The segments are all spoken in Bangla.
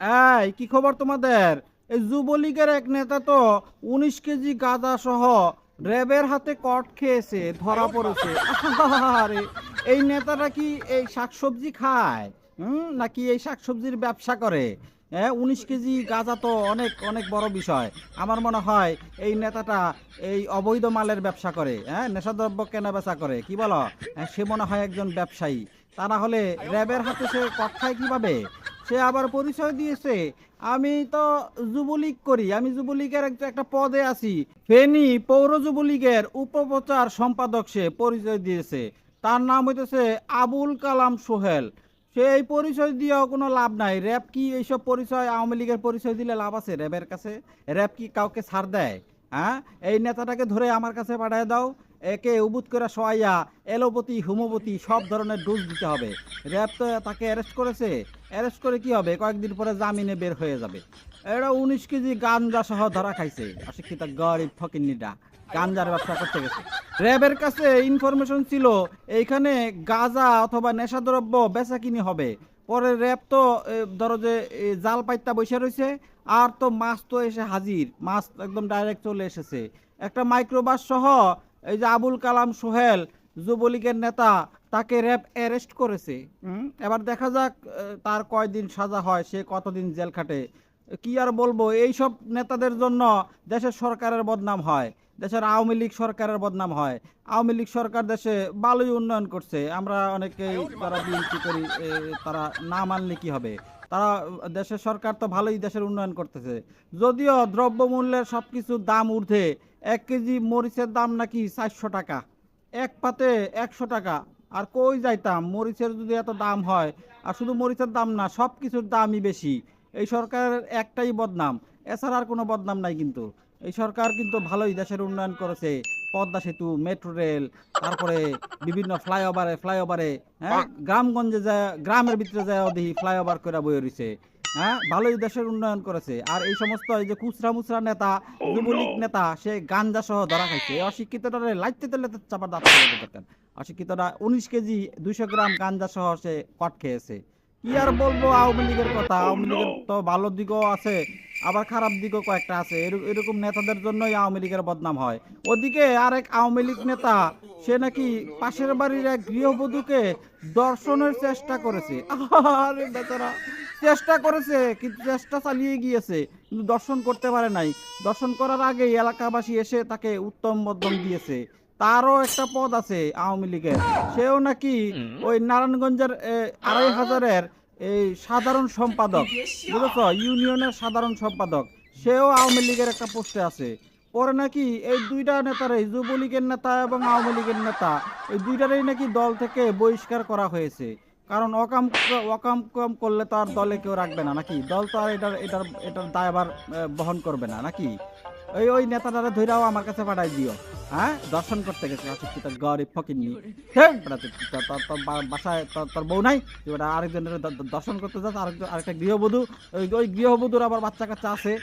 এই, কি খবর তোমাদের? এই যুবলীগের এক নেতা তো উনিশ কেজি গাঁজা সহ র্যাবের হাতে কট খেয়েছে, ধরা পড়েছে। এই নেতাটা কি এই শাকসবজি খায়? হুম, নাকি এই শাকসবজির ব্যবসা করে? হ্যাঁ উনিশ কেজি গাঁজা তো অনেক অনেক বড় বিষয়। আমার মনে হয় এই নেতাটা এই অবৈধ মালের ব্যবসা করে হ্যাঁ নেশাদ্রব্য কেনা বেচা করে, কি বলো? সে মনে হয় একজন ব্যবসায়ী। তা না হলে র্যাবের হাতে সে কট খায় কীভাবে? সে আবার পরিচয় দিয়েছে। আমি তো যুবলীগ করি, আমি যুবলীগের একটা পদে আছি। ফেনী পৌর যুবলীগের উপপ্রচার সম্পাদক সে পরিচয় দিয়েছে। তার নাম হইতেছে আবুল কালাম সোহেল। সে এই পরিচয় দিয়েও কোনো লাভ নাই। র্যাব কি এইসব পরিচয়, আওয়ামী লীগের পরিচয় দিলে লাভ আছে র্যাবের কাছে? র্যাব কি কাউকে ছাড় দেয়? হ্যাঁ? এই নেতাটাকে ধরে আমার কাছে পাঠিয়ে দাও। একে উবুত করে সহাইয়া এলোপতি হোমিওপতি সব ধরনের ডোজ দিতে হবে। র্যাব তো তাকে অ্যারেস্ট করেছে। অ্যারেস্ট করে কি হবে? কয়েকদিন পরে জামিনে বের হয়ে যাবে। এটা উনিশ কেজি গাঞ্জা সহ ধরা খাইছে। অশিক্ষিত গরিব ফকিন্নিটা গাঞ্জার ব্যবসা করতে গেছে। র্যাবের কাছে ইনফরমেশন ছিল, এইখানে গাঁজা অথবা নেশাদ্রব্য বেচা কিনি হবে। পরে র্যাব তো ধরো যে জাল পাইতা বসে রয়েছে আর তো মাছ তো এসে হাজির। মাছ একদম ডাইরেক্ট চলে এসেছে। একটা মাইক্রোবাস সহ এই যে আবুল কালাম সোহেল যুবলীগের নেতা তাকে র্যাব অ্যারেস্ট করেছে। এবার দেখা যাক তার কয়দিন সাজা হয় সে কতদিন জেল খাটে। কি আর বলব এই সব নেতাদের জন্য দেশের সরকারের বদনাম হয় দেশের আওয়ামী লীগ সরকারের বদনাম হয়। আওয়ামী লীগ সরকার দেশে ভালোই উন্নয়ন করছে। আমরা অনেকেই তারা বিএনপি করি তারা না মানলে কি হবে? তারা দেশের সরকার তো ভালোই দেশের উন্নয়ন করতেছে। যদিও দ্রব্যমূল্যের সব কিছুর দাম ঊর্ধ্বে এক কেজি মরিচের দাম নাকি চারশো টাকা? এক পাতে একশো টাকা। আর কই যাইতাম, মরিচের যদি এত দাম হয়, আর শুধু মরিচের দাম না সব কিছুর দামই বেশি। এই সরকারের একটাই বদনাম। এছাড়া আর কোনো বদনাম নাই কিন্তু। এই সরকার কিন্তু ভালোই দেশের উন্নয়ন করেছে। পদ্মা সেতু মেট্রো রেল তারপরে বিভিন্ন ফ্লাইওভারে ফ্লাইওভারে হ্যাঁ? গ্রামগঞ্জে যায় গ্রামের ভিতরে যায় দেখি ফ্লাইওভার করে বয়ে রয়েছে হ্যাঁ? ভালোই দেশের উন্নয়ন করেছে। আর এই সমস্ত এই যে খুচরা মুচরা নেতা যুবলীগ নেতা সে গাঞ্জা সহ ধরা খাইছে। অশিক্ষিতটা লাইতে তেলে চাপার দাঁত দরকার অশিক্ষিতরা উনিশ কেজি দুইশো গ্রাম গাঞ্জা সহ সে কট খেয়েছে। কি আর বলব আওয়ামী লীগের কথা। আওয়ামী লীগের তো ভালো দিকও আছে। আবার খারাপ দিকও কয়েকটা আছে। এরকম নেতাদের জন্যই আওয়ামী লীগের বদনাম হয়। ওদিকে আরেক আওয়ামী লীগ নেতা সে নাকি পাশের বাড়ির এক গৃহবধূকে দর্শনের চেষ্টা করেছে। আরে বেচারা চেষ্টা করেছে কিন্তু চেষ্টা চালিয়ে গিয়েছে কিন্তু দর্শন করতে পারে নাই। দর্শন করার আগেই এলাকাবাসী এসে তাকে উত্তম মধ্যম দিয়েছে। তারও একটা পদ আছে আওয়ামী লীগের। সেও নাকি ওই নারায়ণগঞ্জের আড়াই হাজারের এই সাধারণ সম্পাদক বুঝেছ? ইউনিয়নের সাধারণ সম্পাদক। সেও আওয়ামী লীগের একটা পোস্টে আছে। পরে নাকি এই দুইটা নেতারই যুবলীগের নেতা এবং আওয়ামী লীগের নেতা এই দুইটারই নাকি দল থেকে বহিষ্কার করা হয়েছে। কারণ অকাম অকাম কাম করলে তো আর দলে কেউ রাখবে না নাকি? দল তো আর এটার এটার এটার দায়ভার আহ, বহন করবে না নাকি? ওই ওই নেতাটারে ধৈরাও আমার কাছে পাঠাই দিও। হ্যাঁ? দর্শন করতে গেছে। গরিব হ্যাঁ? তুই- তোর তোর- তোর বা- বাসায় তোর বউ নাই। বেটা আরেকজনের দর্শন করতে যাস আরেকজন আরেকটা গৃহবধূ। ওই ওই গৃহবধূর আবার বাচ্চা কাচ্চা আছে।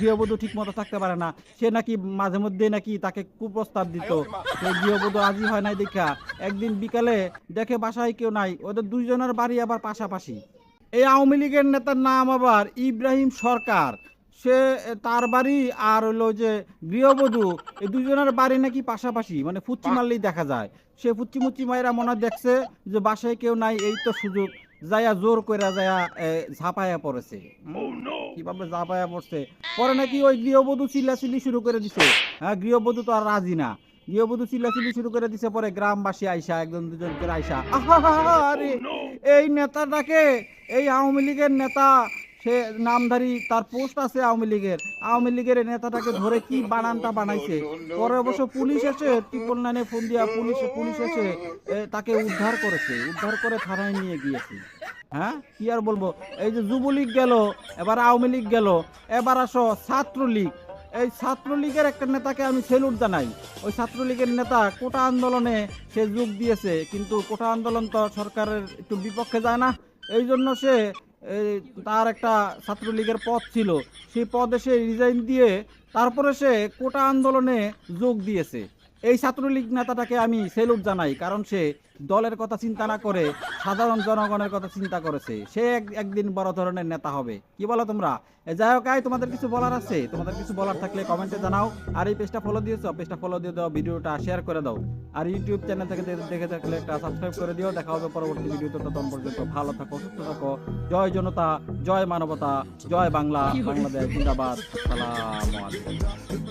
গৃহবধূ ঠিক মতো থাকতে পারে না। সে নাকি মাঝে মধ্যে নাকি তাকে কুপ্রস্তাব দিত। সেই গৃহবধূ আজই হয় নাই দেখা। একদিন বিকালে দেখে বাসায় কেউ নাই। ওদের দুইজনের বাড়ি আবার পাশাপাশি। এই আওয়ামী লীগের নেতার নাম আবার ইব্রাহিম সরকার। সে তার বাড়ি আর হলো যে গৃহবধূ এই দুজনের বাড়ি নাকি পাশাপাশি মানে ফুচি মারলেই দেখা যায়। সে ফুচি মুচি মায়েরা মনে দেখছে যে বাসায় কেউ নাই এই তো সুযোগ। যায়া জোর করে যায়া ঝাঁপায়া পড়েছে। কীভাবে ঝাঁপায়া পড়ছে? পরে নাকি ওই গৃহবধূ চিল্লাচিল্লি শুরু করে দিছে। হ্যাঁ গৃহবধূ তো আর রাজি না। গৃহবধূ চিল্লাচিল্লি শুরু করে দিছে পরে গ্রামবাসী আইসা একজন দুজন করে আইসা আরে এই নেতাটাকে এই আওয়ামী লীগের নেতা সে নামধারী তার পোস্ট আছে আওয়ামী লীগের। আওয়ামী লীগের নেতাটাকে ধরে কি বানানটা বানাইছে? পরে অবশ্য পুলিশ এসে ট্রিপল নাইনে ফোন দিয়া পুলিশ পুলিশ এসে তাকে উদ্ধার করেছে। উদ্ধার করে থানায় নিয়ে গিয়েছে। হ্যাঁ? কি আর বলব? এই যে যুবলীগ গেল, এবার আওয়ামী লীগ গেল। এবার আসো ছাত্রলীগ। এই ছাত্রলীগের একটা নেতাকে আমি সেলুট জানাই। ওই ছাত্রলীগের নেতা কোটা আন্দোলনে সে যোগ দিয়েছে। কিন্তু কোটা আন্দোলন তো সরকারের একটু বিপক্ষে যায় না। এই জন্য সে তার একটা ছাত্রলীগের পদ ছিল। সেই পদে সে রিজাইন দিয়ে তারপরে সে কোটা আন্দোলনে যোগ দিয়েছে। এই ছাত্রলীগ নেতাটাকে আমি সেলুট জানাই কারণ সে দলের কথা চিন্তা না করে সাধারণ জনগণের কথা চিন্তা করেছে। সে একদিন বড় ধরনের নেতা হবে। কি বলো তোমরা? যাই হোক আয়, তোমাদের কিছু বলার আছে? তোমাদের কিছু বলার থাকলে কমেন্টে জানাও। আর এই পেজটা ফলো দিয়েছ? পেজটা ফলো দিয়ে দাও ভিডিওটা শেয়ার করে দাও। আর ইউটিউব চ্যানেল থেকে দেখে থাকলে একটা সাবস্ক্রাইব করে দিও। দেখা হবে পরবর্তী ভিডিওতে ততক্ষণ পর্যন্ত ভালো থাকো সুস্থ থাকো। জয় জনতা জয় মানবতা জয় বাংলা বাংলাদেশ জিন্দাবাদ। আসসালামু আলাইকুম।